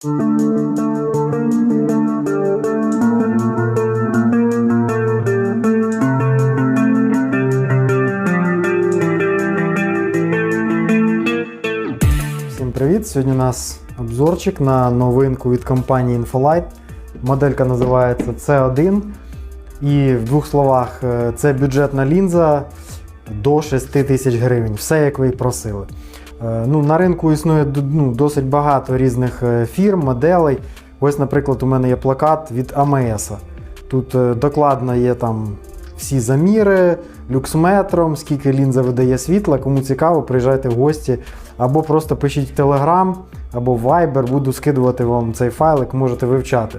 Всім привіт! Сьогодні у нас обзорчик на новинку від компанії Infolight. Моделька називається C1. І в двох словах, е, це бюджетна лінза до 6 тисяч гривень. Все як ви і просили. Е, Ну, на ринку існує ну, досить багато різних е, фірм, моделей. Ось, наприклад, у мене є плакат від AMS. Тут е, докладно є там всі заміри, люксметром, скільки лінза видає світла. Кому цікаво, приїжджайте в гості або просто пишіть в Telegram, або Viber, буду скидувати вам цей файлик, можете вивчати.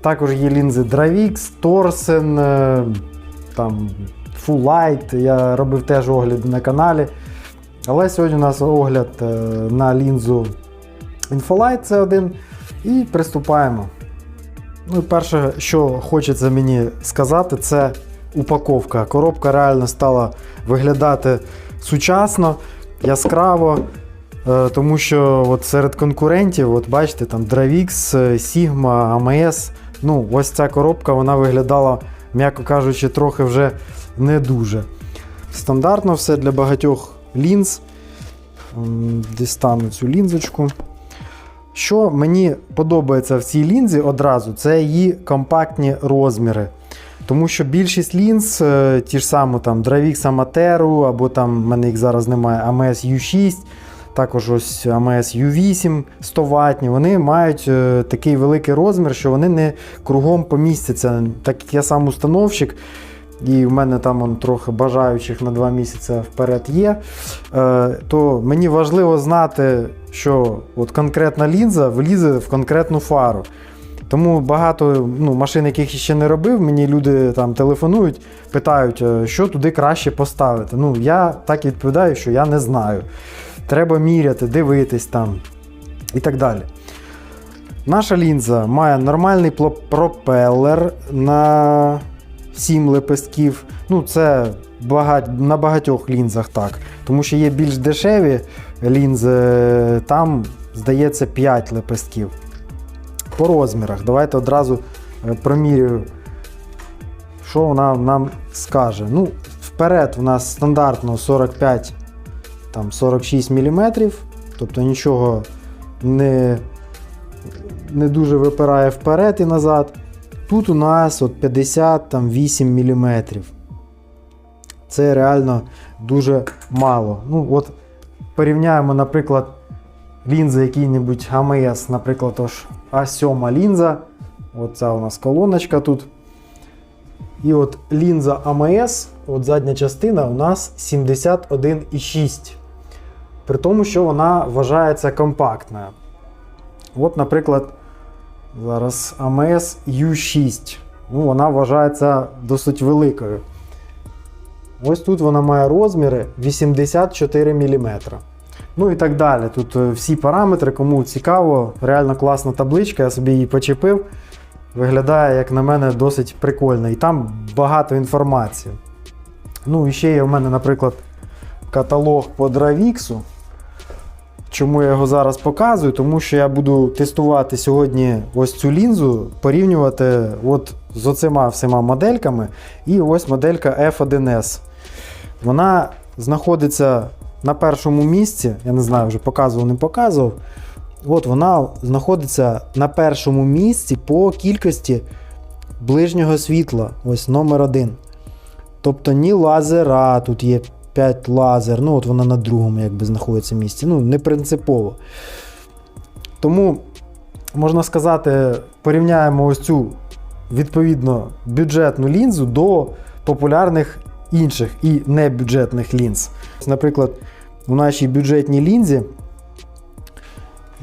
Також є лінзи Dravix, Torsen, там Full Light. Я робив теж огляди на каналі. Але сьогодні у нас огляд е, на лінзу Infolight C1 і приступаємо. Ну, перше, що хочеться мені сказати, це упаковка. Коробка реально стала виглядати сучасно, яскраво. Е, Тому що от серед конкурентів, от бачите, там Dravix, Sigma, AMS, ну, ось ця коробка вона виглядала, м'яко кажучи, трохи вже не дуже. Стандартно все для багатьох лінз. Дістану цю лінзочку. Що мені подобається в цій лінзі одразу, це її компактні розміри. Тому що більшість лінз, е, ті ж самі там Dravix Amateru, або там в мене їх зараз немає AMS U6, також ось AMS U8 100 ватні, вони мають е, такий великий розмір, що вони не кругом помістяться. Так як я сам установщик, і в мене там он, трохи бажаючих на 2 місяці вперед є, е, то мені важливо знати, що от конкретна лінза влізе в конкретну фару. Тому багато ну, машин, яких я ще не робив, мені люди там телефонують, питають, е, що туди краще поставити. Ну, я так відповідаю, що я не знаю. Треба міряти, дивитись там і так далі. Наша лінза має нормальний пропелер на 7 лепестків. Ну, це багать, на багатьох лінзах так. Тому що є більш дешеві лінзи, там, здається, 5 лепестків. По розмірах. Давайте одразу е, промірюю, що вона нам скаже. Ну, вперед у нас стандартно 45-46 мм, тобто нічого не, не дуже випирає вперед і назад. Тут у нас от 58 мм. Це реально дуже мало. Ну, от порівняємо, наприклад, лінзи який-небудь AMS, наприклад, ось А7 лінза. Оця у нас колоночка тут. І от лінза AMS, от задня частина у нас 71,6. При тому, що вона вважається компактною. От, наприклад, зараз AMS U6. Ну, вона вважається досить великою. Ось тут вона має розміри 84 мм. Ну і так далі. Тут е, всі параметри, кому цікаво, реально класна табличка, я собі її почепив. Виглядає, як на мене, досить прикольно. І там багато інформації. Ну, і ще є в мене, наприклад, каталог по Dravix. Чому я його зараз показую? Тому що я буду тестувати сьогодні ось цю лінзу, порівнювати от з оцима всіма модельками. І ось моделька F1S. Вона знаходиться на першому місці. Я не знаю, вже показував, не показував. От вона знаходиться на першому місці по кількості ближнього світла. Ось номер один. Тобто ні лазера, тут є 5 лазер, ну от вона на другому якби знаходиться місці. Ну, не принципово. Тому, можна сказати, порівняємо ось цю відповідно бюджетну лінзу до популярних інших і небюджетних лінз. Наприклад, у нашій бюджетній лінзі,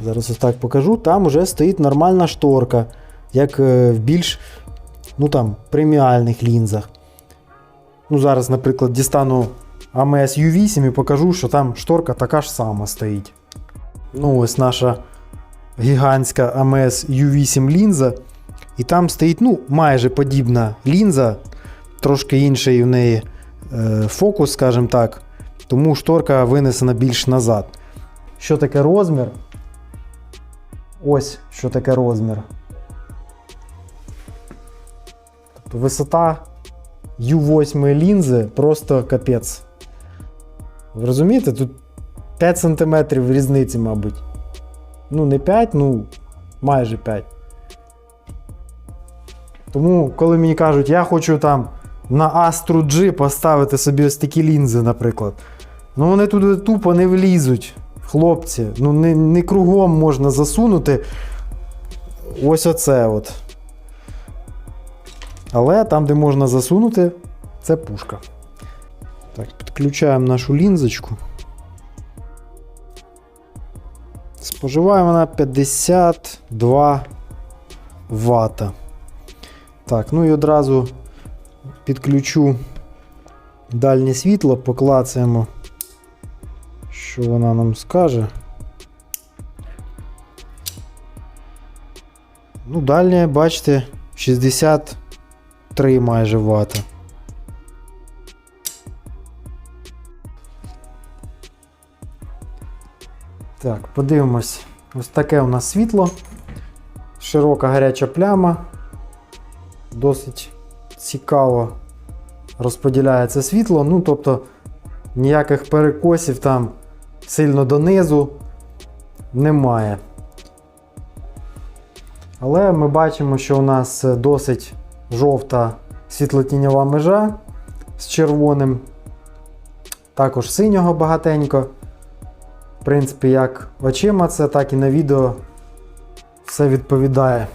зараз ось так покажу, там вже стоїть нормальна шторка, як е, в більш ну, там, преміальних лінзах. Ну, Зараз, наприклад, дістану AMS U8 і покажу, що там шторка така ж сама стоїть. Ну, ось наша гігантська AMS U8 лінза. І там стоїть ну, майже подібна лінза, трошки інший в неї е, фокус, скажімо так. Тому шторка винесена більш назад. Що таке розмір? Ось що таке розмір. Тобто висота U8 лінзи просто капець. Ви розумієте, тут 5 см різниці, мабуть. Ну, не 5, ну майже 5. Тому, коли мені кажуть, я хочу там на Astro G поставити собі ось такі лінзи, наприклад. Ну вони туди тупо не влізуть, хлопці. Ну не, не кругом можна засунути ось оце от. Але там, де можна засунути, це пушка. Так, підключаємо нашу лінзочку. Споживає вона 52 Вт. Так, ну і одразу підключу дальнє світло, поклацаємо, що вона нам скаже. Ну, дальнє, бачите, 63 майже Вт. Так, подивимось. Ось таке у нас світло. Широка гаряча пляма. Досить цікаво розподіляється світло. Ну, тобто ніяких перекосів там сильно донизу немає. Але ми бачимо, що у нас досить жовта світлотіньова межа з червоним. Також синього багатенько. В принципі, як очима це, так і на відео все відповідає.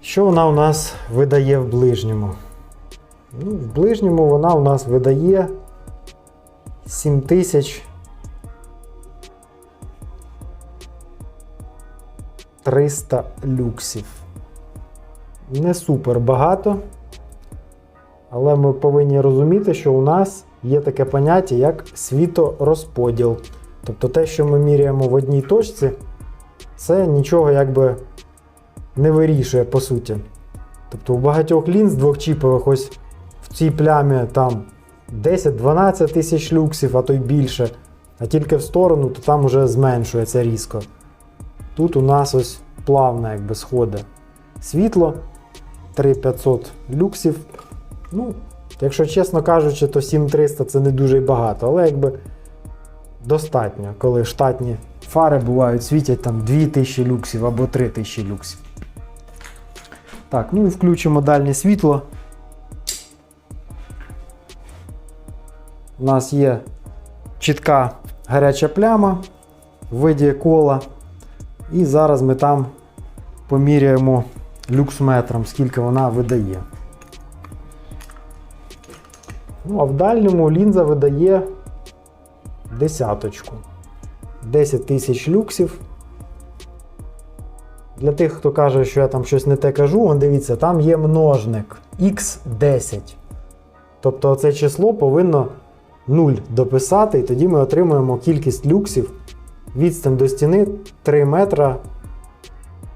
Що вона у нас видає в ближньому? Ну, в ближньому вона у нас видає 7000 300 люксів. Не супер багато. Але ми повинні розуміти, що у нас є таке поняття, як світорозподіл. Тобто те, що ми міряємо в одній точці, це нічого якби не вирішує по суті. Тобто у багатьох лінз двохчіпових ось в цій плямі там 10-12 тисяч люксів, а то й більше. А тільки в сторону, то там вже зменшується різко. Тут у нас ось плавно якби сходить світло 3500 люксів. Ну, якщо чесно кажучи, то 7300 це не дуже багато, але якби достатньо, коли штатні фари бувають, світять там 2000 люксів або 3000 люксів. Так, ну і включимо дальнє світло. У нас є чітка гаряча пляма в виді кола. І зараз ми там поміряємо люксметром, скільки вона видає. Ну, а в дальньому лінза видає десяточку. 10 тисяч люксів. Для тих, хто каже, що я там щось не те кажу, вон дивіться, там є множник x10. Тобто це число повинно 0 дописати, і тоді ми отримуємо кількість люксів. Відстань до стіни 3 метра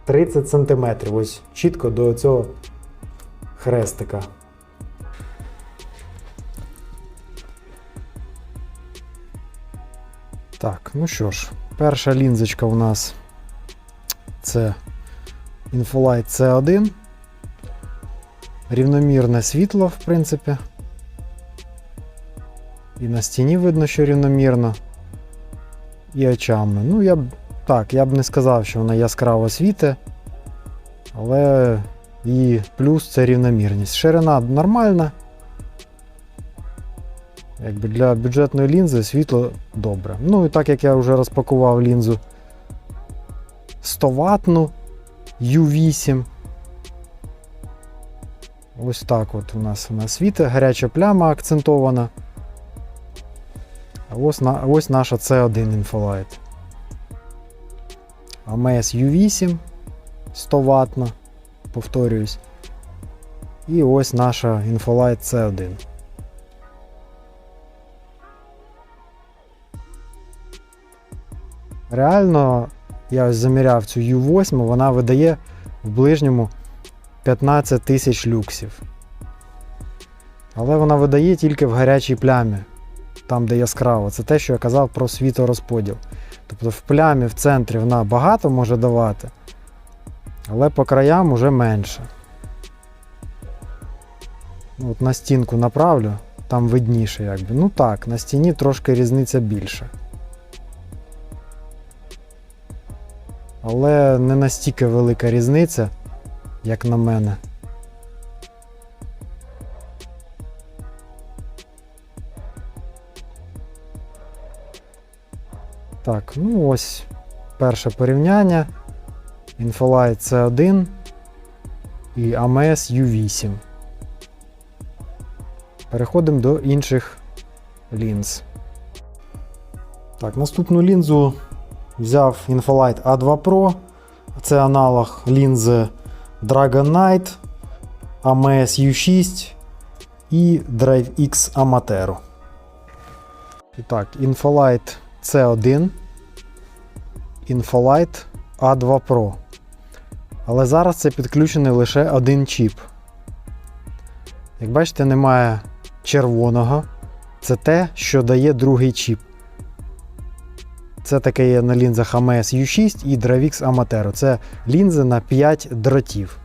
30 сантиметрів. Ось чітко до цього хрестика. Так, ну що ж, перша лінзочка у нас це Infolight C1. Рівномірне світло, в принципі. І на стіні видно, що рівномірно. І очами. Ну, я б так, я б не сказав, що вона яскраво світить. Але і плюс це рівномірність. Ширина нормальна. Якби Для бюджетної лінзи світло добре. Ну і так як я вже розпакував лінзу 100 ватну U8. Ось так от у нас вона світить, гаряча пляма акцентована. Ось, ось наша C1 Infolight. AMS U8 100 ватна, повторююсь. І ось наша Infolight C1. Реально, я ось заміряв цю U8, вона видає в ближньому 15 тисяч люксів. Але вона видає тільки в гарячій плямі там, де яскраво, це те, що я казав про світорозподіл. Тобто в плямі в центрі вона багато може давати, але по краям уже менше. Ну, От на стінку направлю, там видніше якби. Ну так, на стіні трошки різниця більша. Але не настільки велика різниця, як на мене. Так, ну ось перше порівняння. Infolight C1 і AMS U8. Переходимо до інших лінз. Так, наступну лінзу взяв Infolight A2 Pro. Це аналог лінзи Dragon Knight, AMS U6 і DriveX Amatero. І так, Infolight C1, Infolight A2 Pro. Але зараз це підключений лише один чіп. Як бачите, немає червоного. Це те, що дає другий чіп. Це таке є на лінзах AMS U6 і DravX Amatero. Це лінзи на 5 дротів.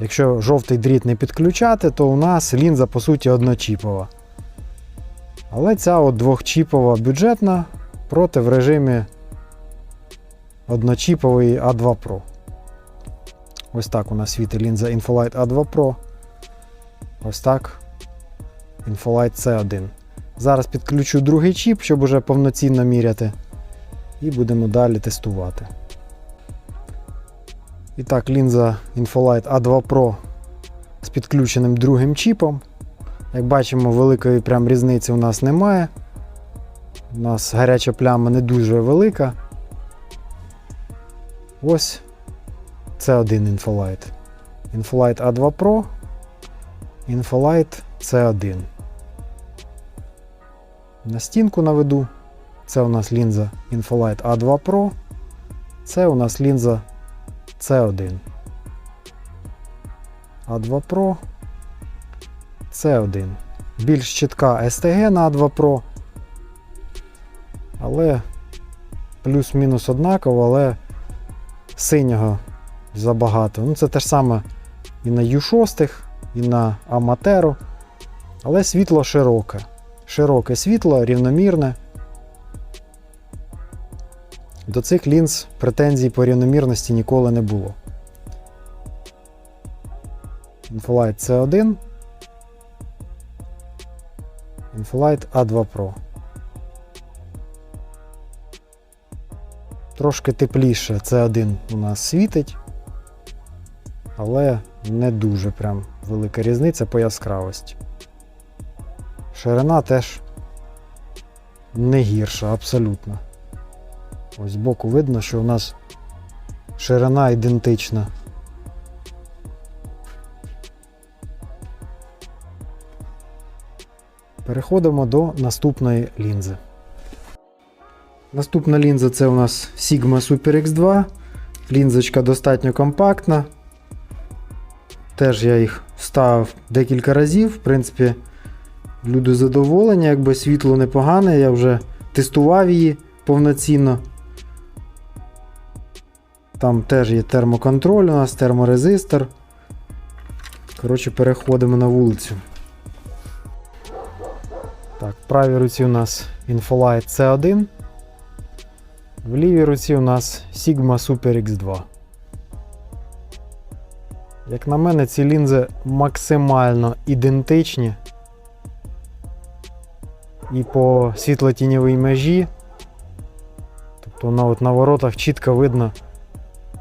Якщо жовтий дріт не підключати, то у нас лінза по суті одночіпова. Але ця от двохчіпова бюджетна проти в режимі одночіпової A2 Pro. Ось так у нас світить лінза Infolight A2 Pro. Ось так. Infolight C1. Зараз підключу другий чіп, щоб уже повноцінно міряти. І будемо далі тестувати. І так, лінза Infolight A2 Pro з підключеним другим чіпом. Як бачимо, великої прям різниці у нас немає. У нас гаряча пляма не дуже велика. Ось це один Infolight. Infolight A2 Pro. Infolight C1. На стінку наведу. Це у нас лінза Infolight A2 Pro. Це у нас лінза C1. A2 Pro. C1. Більш чітка STG на A2 Pro. Але плюс-мінус однаково, але синього забагато. Ну, це те ж саме і на U6, і на Amatero. Але світло широке. Широке світло, рівномірне. До цих лінз претензій по рівномірності ніколи не було. Infolight C1. Infolight A2 Pro. Трошки тепліше C1 у нас світить, але не дуже прям велика різниця по яскравості. Ширина теж не гірша, абсолютно. Ось збоку видно, що у нас ширина ідентична. Переходимо до наступної лінзи. Наступна лінза це у нас Sigma Super X2. Лінзочка достатньо компактна. Теж я їх ставив декілька разів. В принципі, люди задоволені, якби світло непогане, я вже тестував її повноцінно. Там теж є термоконтроль, у нас терморезистор. Коротше, переходимо на вулицю. Так, в правій руці у нас Infolight C1. В лівій руці у нас Sigma Super X2. Як на мене, ці лінзи максимально ідентичні. І по світлотіньовій межі. Тобто на, от на воротах чітко видно,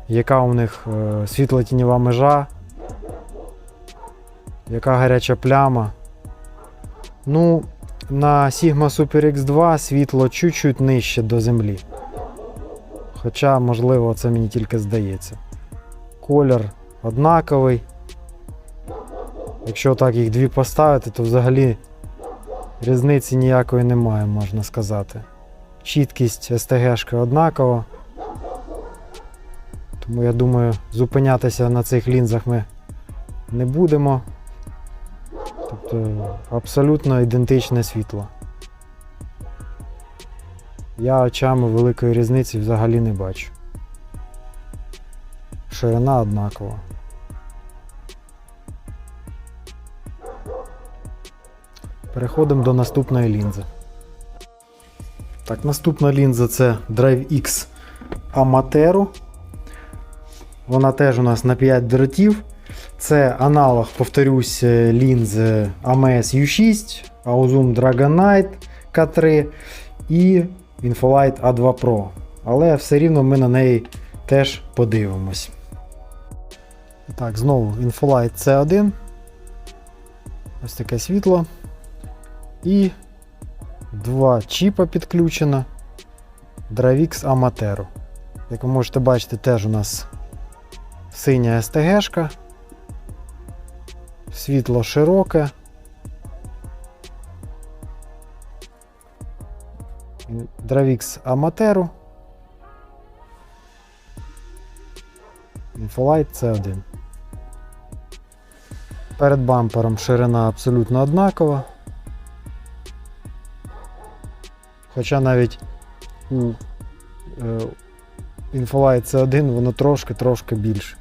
яка у них е, світлотіньова межа, яка гаряча пляма. Ну, на Sigma Super X2 світло чуть-чуть нижче до землі. Хоча, можливо, це мені тільки здається. Колір однаковий. Якщо так їх дві поставити, то взагалі різниці ніякої немає, можна сказати. Чіткість STG-шки однакова. Тому я думаю, зупинятися на цих лінзах ми не будемо. Тобто абсолютно ідентичне світло. я очами великої різниці взагалі не бачу. Ширина однакова. Переходимо до наступної лінзи. Так, наступна лінза це DriveX Amatero. Вона теж у нас на 5 дротів. Це аналог, повторюсь, лінзи AMS U6, Auzum Dragon Knight K3 і Infolight A2 Pro. Але все рівно ми на неї теж подивимось. Так, знову Infolight C1. Ось таке світло. І два чіпа підключено. Dravix Amatero. Як ви можете бачити, теж у нас синя СТГшка. Світло широке. Dravix Amatero. Infolight C1. Перед бампером ширина абсолютно однакова. Хоча навіть у Infolight C1 воно трошки-трошки більше.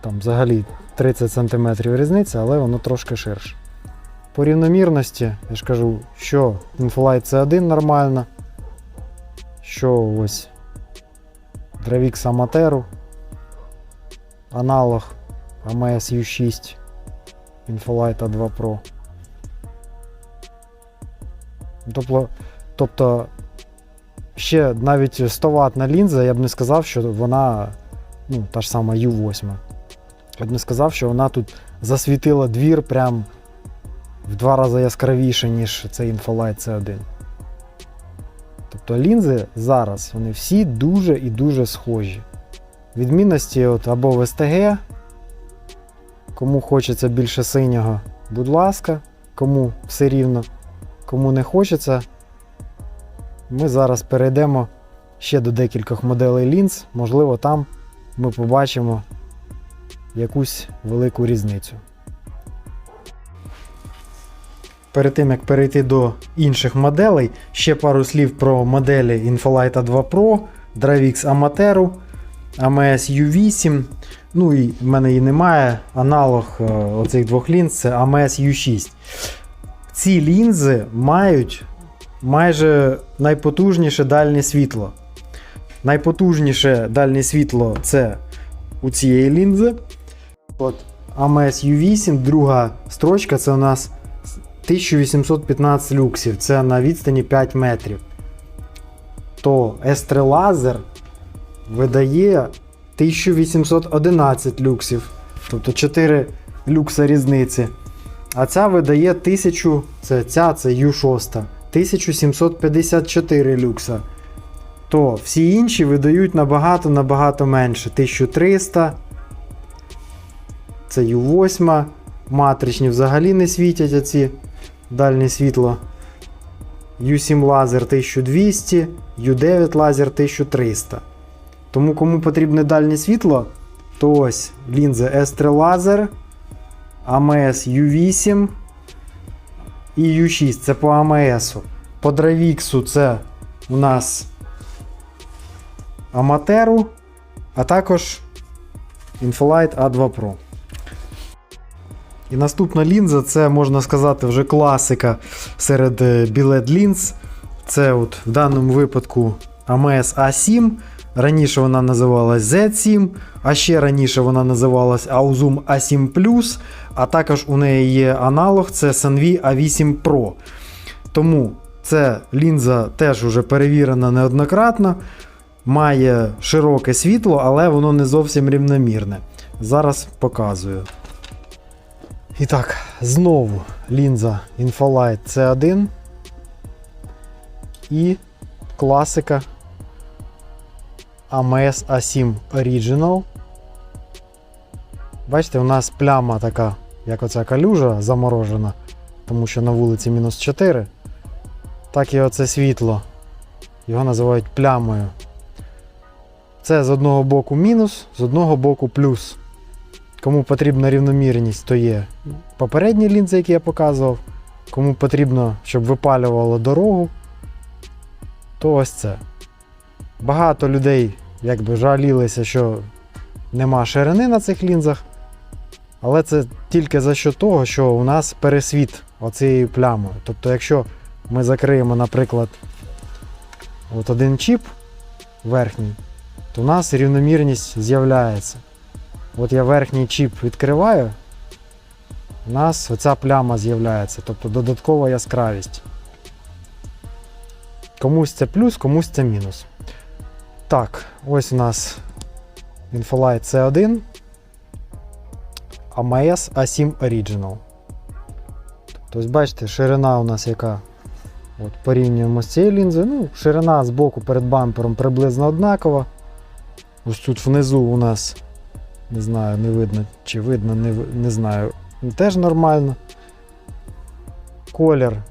Там взагалі 30 см різниця, але воно трошки ширше. По рівномірності, я ж кажу, що Infolight C1 нормально, що ось Dravix Amatero, аналог AMS U6 Infolight A2 Pro. Тобто, тобто ще навіть 100 ватна лінза, я б не сказав, що вона ну, та ж сама U8. Я б не сказав, що вона тут засвітила двір прям в два рази яскравіше, ніж цей Infolight C1. Тобто лінзи зараз вони всі дуже і дуже схожі. Відмінності от або в СТГ, кому хочеться більше синього, будь ласка, кому все рівно, кому не хочеться. Ми зараз перейдемо ще до декількох моделей лінз, можливо, там ми побачимо якусь велику різницю. Перед тим як перейти до інших моделей, ще пару слів про моделі Infolight 2 Pro, Dravix Amatero, AMS U8. Ну і в мене її немає. Аналог е, оцих двох лінз це AMS U6. Ці лінзи мають майже найпотужніше дальнє світло. Найпотужніше дальнє світло це у цієї лінзи. От AMS U8, друга строчка це у нас 1815 люксів, це на відстані 5 метрів. То S3 Laser видає 1811 люксів, тобто 4 люкса різниці. А ця видає 1000, це ця це U6, 1754 люкса. То всі інші видають набагато-набагато менше. 1300. Це U8. Матричні взагалі не світять оці дальнє світло. U7 лазер 1200, U9 лазер 1300. Тому кому потрібне дальнє світло, то ось лінзи S3 лазер, AMS U8 і U6 це по AMS. По Dravix це у нас Amateru, а також Infolight A2 Pro. І наступна лінза це, можна сказати, вже класика серед білет лінз. Це от в даному випадку AMS A7. Раніше вона називалась Z7, а ще раніше вона називалась Auzum A7 а також у неї є аналог це Sanvi A8 Pro. Тому ця лінза теж вже перевірена неоднократно. Має широке світло, але воно не зовсім рівномірне. Зараз показую. І так, знову лінза Infolight C1 і класика AMS A7 Original. Бачите, у нас пляма така, як оця калюжа заморожена, тому що на вулиці мінус 4. Так і оце світло. Його називають плямою. Це з одного боку мінус, з одного боку плюс. Кому потрібна рівномірність, то є попередні лінзи, які я показував. Кому потрібно, щоб випалювало дорогу, то ось це. Багато людей якби жалілися, що нема ширини на цих лінзах. Але це тільки за що того, що у нас пересвіт оцією плямою. Тобто, якщо ми закриємо, наприклад, от один чіп верхній, то у нас рівномірність з'являється. От я верхній чіп відкриваю, у нас оця пляма з'являється, тобто додаткова яскравість. Комусь це плюс, комусь це мінус. Так, ось у нас Infolight C1. AMS A7 Original. Тобто, бачите, ширина у нас яка. От порівнюємо з цією лінзою. Ну, ширина з боку перед бампером приблизно однакова. Ось тут внизу у нас, не знаю, не видно чи видно, не, не знаю, теж нормально. Колір.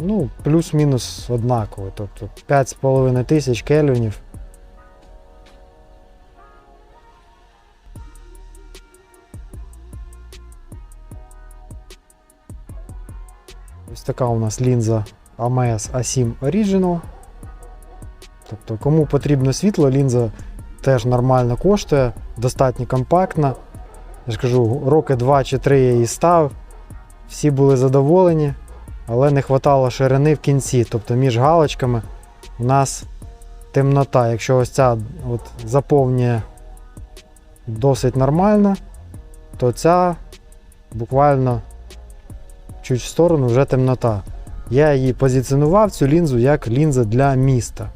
Ну, плюс-мінус однаковий. Тобто 5,5 тисяч кельвінів. Ось така у нас лінза AMS A7 Original. Тобто, кому потрібно світло, лінза теж нормально коштує, достатньо компактна. Я ж кажу, роки 2 чи 3 я її став. Всі були задоволені, але не вистачало ширини в кінці. Тобто між галочками у нас темнота. Якщо ось ця от заповнює досить нормально, то ця буквально чуть в сторону вже темнота. Я її позиціонував цю лінзу як лінза для міста.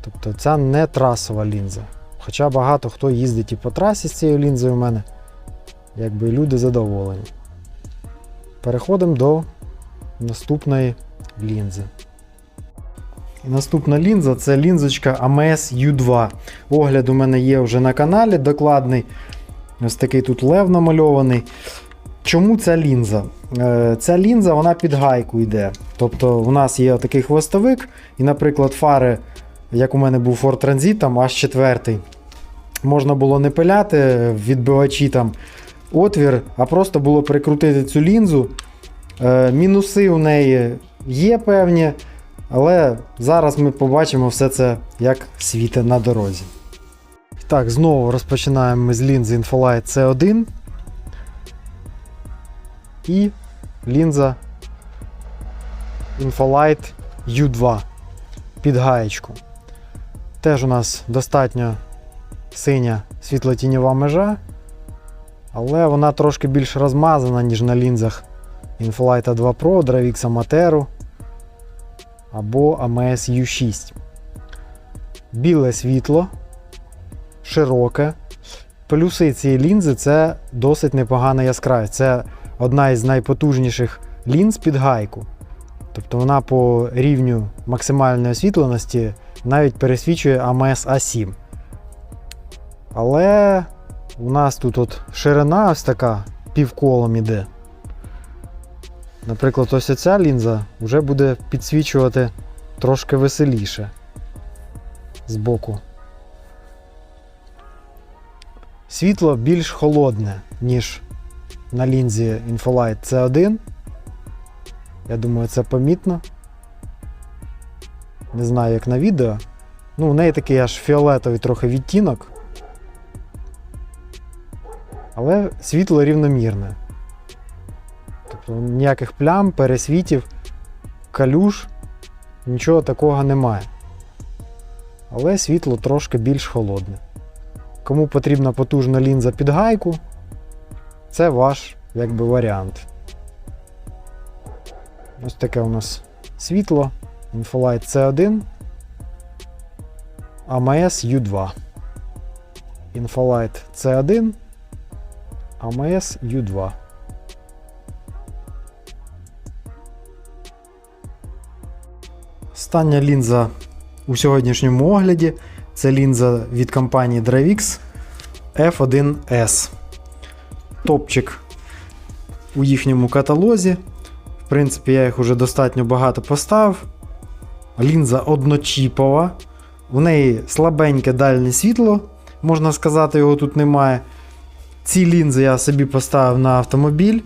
Тобто це не трасова лінза. Хоча багато хто їздить і по трасі з цією лінзою у мене, якби люди задоволені. Переходимо до наступної лінзи. І наступна лінза це лінзочка AMS U2. Огляд у мене є вже на каналі, докладний. Ось такий тут лев намальований. Чому ця лінза? Е, Ця лінза вона під гайку йде. Тобто у нас є такий хвостовик, і, наприклад, фари, як у мене був Ford Transit, там аж четвертий. Можна було не пиляти відбивачі там отвір, а просто було прикрутити цю лінзу. Е, Мінуси у неї є певні, але зараз ми побачимо все це як світе на дорозі. Так, знову розпочинаємо ми з лінзи Infolight C1 і лінза Infolight U2 під гаєчку. Теж у нас достатньо синя світлотіньова межа, але вона трошки більш розмазана, ніж на лінзах Infolight 2 Pro, Dravix Amateru або AMS U6. Біле світло, широке. Плюси цієї лінзи це досить непогана яскравість. Це одна із найпотужніших лінз під гайку. Тобто вона по рівню максимальної освітленості навіть пересвічує AMS A7. Але у нас тут от ширина ось така півколом іде. Наприклад, ось ця лінза вже буде підсвічувати трошки веселіше збоку. Світло більш холодне, ніж на лінзі Infolight C1. Я думаю, це помітно. Не знаю, як на відео. Ну, у неї такий аж фіолетовий трохи відтінок. Але світло рівномірне. Тобто ніяких плям, пересвітів, калюж, нічого такого немає. Але світло трошки більш холодне. Кому потрібна потужна лінза під гайку, це ваш якби варіант. Ось таке у нас світло. Infolight C1. AMS U2. Infolight C1. AMS U2. Остання лінза у сьогоднішньому огляді це лінза від компанії Dravix F1S. Топчик у їхньому каталозі. В принципі, я їх уже достатньо багато поставив. Лінза одночіпова. У неї слабеньке дальнє світло, можна сказати, його тут немає. Ці лінзи я собі поставив на автомобіль.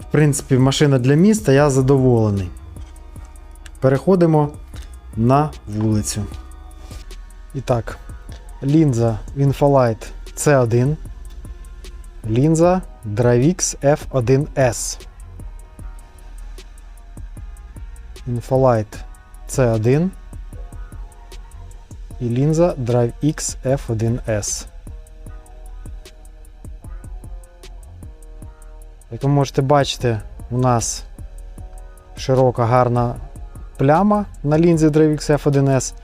В принципі, машина для міста, я задоволений. переходимо на вулицю. І так, лінза Infolight C1, лінза Dravix F1S. Infolight C1 і лінза DriveX F1S. Як ви можете бачити, у нас широка гарна пляма на лінзі DriveX F1S.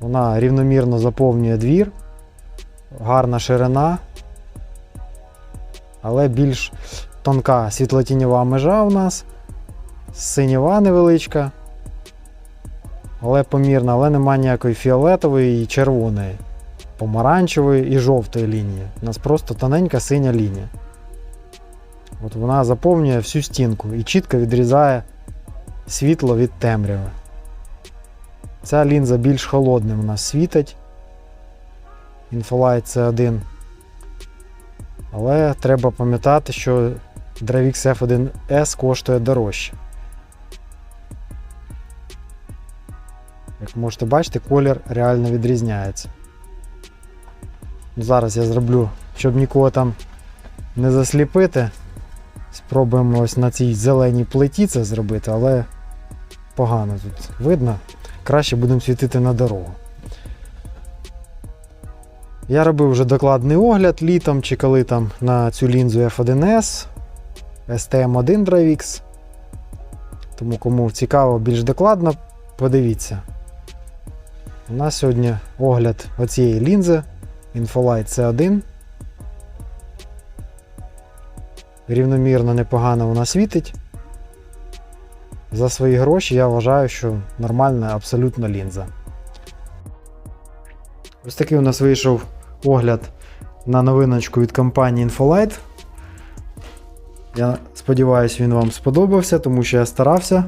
Вона рівномірно заповнює двір, гарна ширина, але більш тонка світлотіньова межа у нас, синєва невеличка, але помірна, але немає ніякої фіолетової і червоної, помаранчевої і жовтої лінії. У нас просто тоненька синя лінія. От вона заповнює всю стінку і чітко відрізає світло від темряви. Ця лінза більш холодним у нас світить. Infolight c 1 Але треба пам'ятати, що Dravix F1S коштує дорожче. Як можете бачити, колір реально відрізняється. Зараз я зроблю, щоб нікого там не засліпити. Спробуємо ось на цій зеленій плиті це зробити, але погано тут видно. Краще будемо світити на дорогу. Я робив вже докладний огляд літом чи коли там на цю лінзу F1S STM1 DriveX. Тому кому цікаво більш докладно, подивіться. У нас сьогодні огляд оцієї лінзи Infolight C1. Рівномірно непогано вона світить. За свої гроші я вважаю, що нормальна абсолютно лінза. Ось такий у нас вийшов огляд на новиночку від компанії Infolight. Я сподіваюся, він вам сподобався, тому що я старався,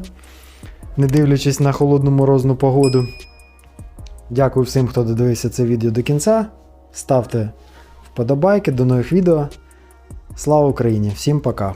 не дивлячись на холодну морозну погоду. Дякую всім, хто додивився це відео до кінця. Ставте вподобайки, до нових відео. Слава Україні! Всім пока!